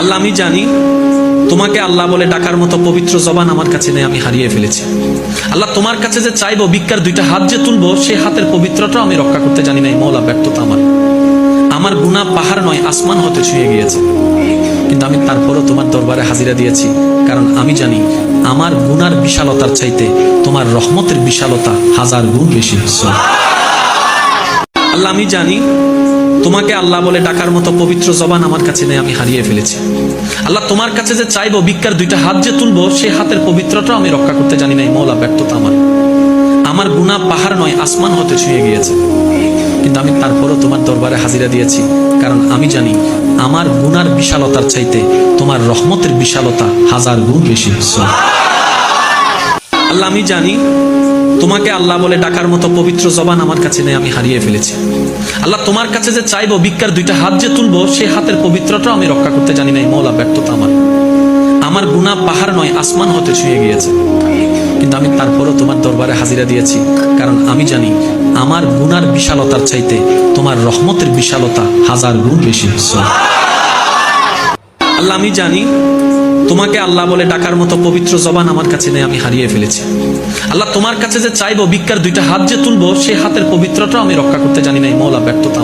আল্লাহ, আমি জানি তোমাকে আল্লাহ বলে ডাকার মতো পবিত্র জবান আমার কাছে নেই, আমি হারিয়ে ফেলেছি। আল্লাহ তোমার কাছে যে চাইব ভিক্ষার দুইটা হাত যে তুলবো সেই হাতের পবিত্রটাও আমি রক্ষা করতে জানি না এই মৌলা ব্যর্থতা আমার। আমার গুণা পাহাড় নয়, আসমান হতে ছুঁয়ে গিয়েছে। কিন্তু আমি তারপরও তোমার দরবারে হাজিরা দিয়েছি, কারণ আমি জানি আমার গুনার বিশালতার চাইতে তোমার রহমতের বিশালতা হাজার গুণ বেশি। আল্লাহ, আমি জানি তোমাকে আল্লাহ বলে ডাকার মতো পবিত্র জবান আমার কাছে নেই, আমি হারিয়ে ফেলেছি। আল্লাহ তোমার কাছে যে চাইব, ভিক্ষার দুইটা হাত যে তুলবো, সেই হাতের পবিত্রটাও আমি রক্ষা করতে জানি না এই মৌলা ব্যর্থতা আমার। আমার গুণা পাহাড় নয়, আসমান হতে ছুঁয়ে গিয়েছে। কিন্তু আমি তারপরও তোমার দরবারে হাজিরা দিয়েছি, কারণ আমি জানি আমার গুনার বিশালতার চাইতে তোমার রহমতের বিশালতা হাজার গুণ বেশি। আল্লাহ, আমি জানি তোমাকে আল্লাহ বলে ডাকার মতো পবিত্র জবান আমার কাছে নেই, আমি হারিয়ে ফেলেছি। আল্লাহ তোমার কাছে যে চাইব, ভিক্ষার দুইটা হাত যে তুলবো সেই হাতের পবিত্রটাও আমি রক্ষা করতে জানি না এই মৌলা ব্যর্থতা আমার। আমার গুণা পাহাড় নয়, আসমান হতে ছুঁয়ে গিয়েছে। কিন্তু আমি তারপরও তোমার দরবারে হাজিরা দিয়েছি, কারণ আমি জানি আমার গুনার বিশালতার চাইতে তোমার রহমতের বিশালতা হাজার গুণ বেশি। আল্লাহ আমি জানি, তোমাকে আল্লাহ বলে ডাকার মতো পবিত্র জবান আমার কাছে নেই, আমি হারিয়ে ফেলেছি। আল্লাহ তোমার কাছে যে চাইব, ভিক্ষার দুইটা হাত যে তুলবো সেই হাতের পবিত্রটাও আমি রক্ষা করতে জানি নাই, মৌলা ব্যর্থতা।